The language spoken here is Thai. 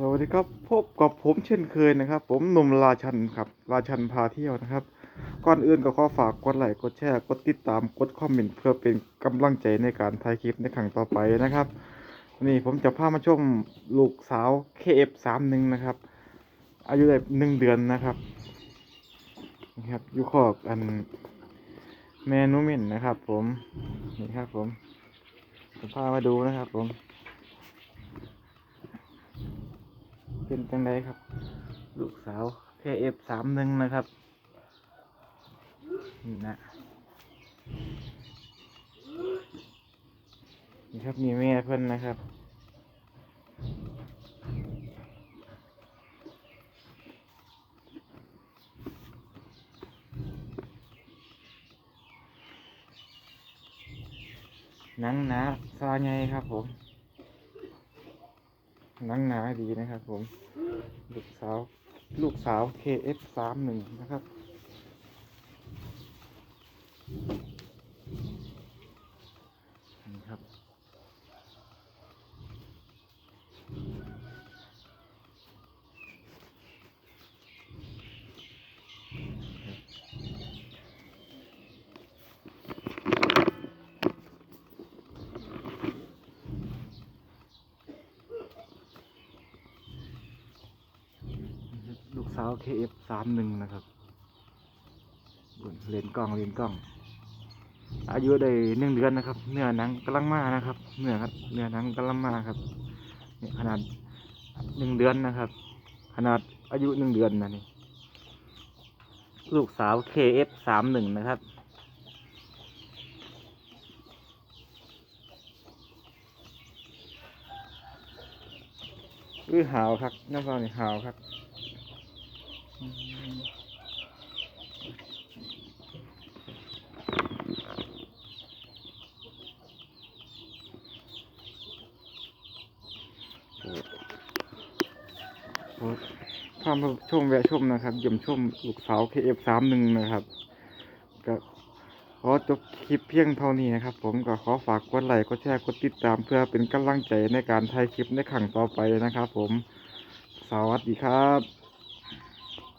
สวัสดีครับพบกับผมเช่นเคยนะครับ ผมหนุ่มราชันครับราชันพาเที่ยวนะครับ ก่อนอื่นก็ขอฝากกดไลค์กดแชร์กดติดตามกดคอมเมนต์เพื่อเป็นกำลังใจในการถ่ายคลิปในครั้งต่อไปนะครับนี่ผมจะพามาชมลูกสาว KF31 นะครับ อายุได้หนึ่งเดือนนะครับนี่ครับอยู่ขอบอันแมนูเมนนะครับ ผมนี่ครับผมผมพามาดูนะครับผม เป็นจังไดครับ ลูกสาว KF31 นะครับนี่นะนี่ครับมีแม่เพื่อนนะครับนังนาซาใหญ่ครับผม นังหนาดีนะครับผม ลูกสาว ลูกสาว KF31 นะครับ นี่ครับ ลูกสาว KF31 นะครับเลนกล้องเลนกล้อง อายุได้หนึ่งเดือนนะครับ เนื้อหนังกำลังมานะครับ เนื้อครับเนื้อหนังกำลังมาครับนี่ขนาดหนึ่งเดือนนะครับ ขนาดอายุหนึ่งเดือนนะนี่ลูกสาว KF31 นะครับอือหาวครับน้ำซอนี่หาวครับ อืมโอ้โหพามาชมแวะชมนะครับย่มชมลูกสาว KF31 นะครับ ก็ขอจบคลิปเพียงเท่านี้นะครับ ผมก็ขอฝากกดไลค์กดแชร์กดติดตามเพื่อเป็นกำลังใจในการถ่ายคลิปในครั้งต่อไปนะครับ ผม สวัสดีครับ